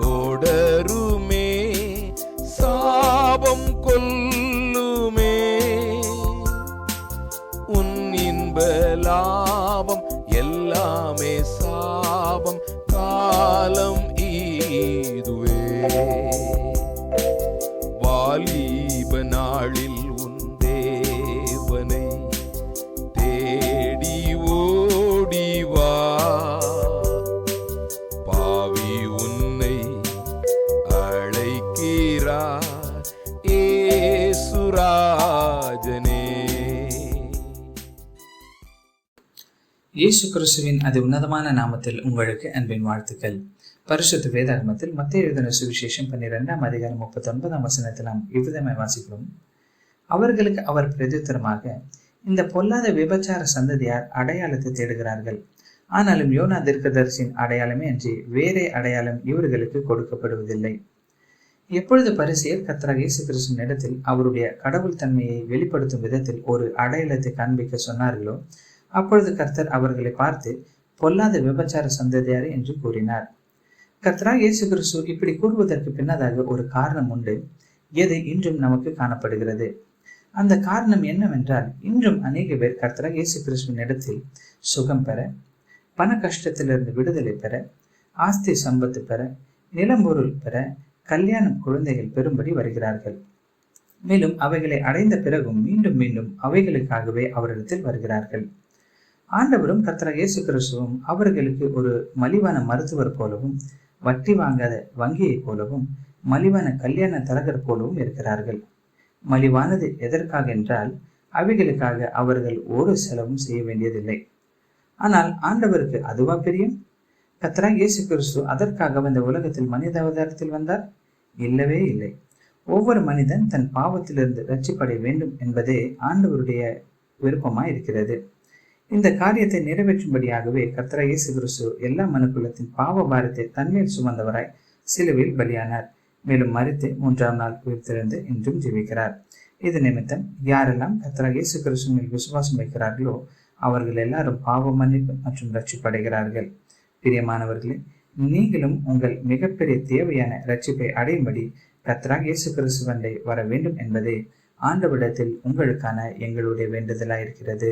தொடருமே சாபம் கொல்லுமே. உன் இன்ப லாபம் எல்லாமே சாபம் காலம் இதுவே வாலிப நாளில் ஏசுராஜனே இயேசு கிறிஸ்துவின் அது உன்னதமான நாமத்தில் உங்களுக்கு அன்பின் வாழ்த்துக்கள். பரிசுத்த வேதாகமத்தில் மத்திய எழுதின சுவிசேஷம் பன்னிரெண்டாம் அதிகாரம் முப்பத்தி ஒன்பதாம் வசனத்தில் நாம் இவ்விதமாய் வாசிக்கிறோம். அவர்களுக்கு அவர் பிரதித்தரமாக இந்த பொல்லாத விபச்சார சந்ததியார் அடையாளத்தை தேடுகிறார்கள். ஆனாலும் யோனா தீர்க்கதரிசியின் அடையாளமே அன்றி வேறே அடையாளம் இவர்களுக்கு கொடுக்கப்படுவதில்லை. எப்பொழுது பரிசெயர் கர்த்தராக இயேசு கிறிஸ்துவின் இடத்தில் அவருடைய கடவுள் தன்மையை வெளிப்படுத்தும் விதத்தில் ஒரு அடையாளத்தை காண்பிக்க சொன்னார்களோ அப்பொழுது கர்த்தர் அவர்களை பார்த்து பொல்லாத விபச்சார சந்ததியார் என்று கூறினார். கர்த்தராக இயேசு கிறிஸ்து இப்படி கூறுவதற்கு பின்னதாக ஒரு காரணம் உண்டு. எது? இன்றும் நமக்கு காணப்படுகிறது. அந்த காரணம் என்னவென்றால் இன்றும் அநேக பேர் கர்த்தராக இயேசு கிறிஸ்துவின் இடத்தில் சுகம் பெற பண கஷ்டத்திலிருந்து விடுதலை பெற ஆஸ்தி சம்பத்து பெற நிலம்பொருள் பெற கல்யாணம் குழந்தைகள் பெறும்படி வருகிறார்கள். மேலும் அவைகளை அடைந்த பிறகும் மீண்டும் மீண்டும் அவைகளுக்காகவே அவரிடத்தில் வருகிறார்கள். ஆண்டவரும் கர்த்தராக இயேசு கிறிஸ்துவும் அவர்களுக்கு ஒரு மலிவான மருத்துவர் போலவும் வட்டி வாங்காத வங்கியைப் போலவும் மலிவான கல்யாண தரகர் போலவும் இருக்கிறார்கள். மலிவானது எதற்காக என்றால் அவைகளுக்காக அவர்கள் ஒரு செலவும் செய்ய வேண்டியதில்லை. ஆனால் ஆண்டவருக்கு அதுவா பிரியம்? கத்ரா இயேசு கிறிஸ்து அதற்காக இந்த உலகத்தில் மனித அவதாரத்தில் வந்தார்? இல்லவே இல்லை. ஒவ்வொரு மனிதன் தன் பாவத்திலிருந்து ரட்சிப்படைய வேண்டும் என்பதே ஆண்டவருடைய விருப்பமாய் இருக்கிறது இந்த காரியத்தை நிறைவேற்றும்படியாகவே கத்ரா இயேசு கிறிஸ்து எல்லா மனுக்குலத்தின் பாவ பாரத்தை தன்மேல் சுமந்தவராய் சிலுவையில் பலியானார். மேலும் மறித்து மூன்றாம் நாள் உயிர்த்திருந்து இன்றும் ஜீவிக்கிறார். இது நிமித்தம் யாரெல்லாம் கத்ரா இயேசு கிறிஸ்து மேல் விசுவாசம் வைக்கிறார்களோ அவர்கள் எல்லாரும் பாவ மன்னிப்பு மற்றும் ரட்சிப்படைகிறார்கள் பிரியமானவர்களே நீங்களும் உங்கள் மிகப்பெரிய தேவையான ரட்சிப்பை அடையும்படி கத்ராக் இயேசு கிறிஸ்துவண்டை வர வேண்டும் என்பதே ஆண்டவிடத்தில் உங்களுக்கான எங்களுடைய வேண்டுதலாக இருக்கிறது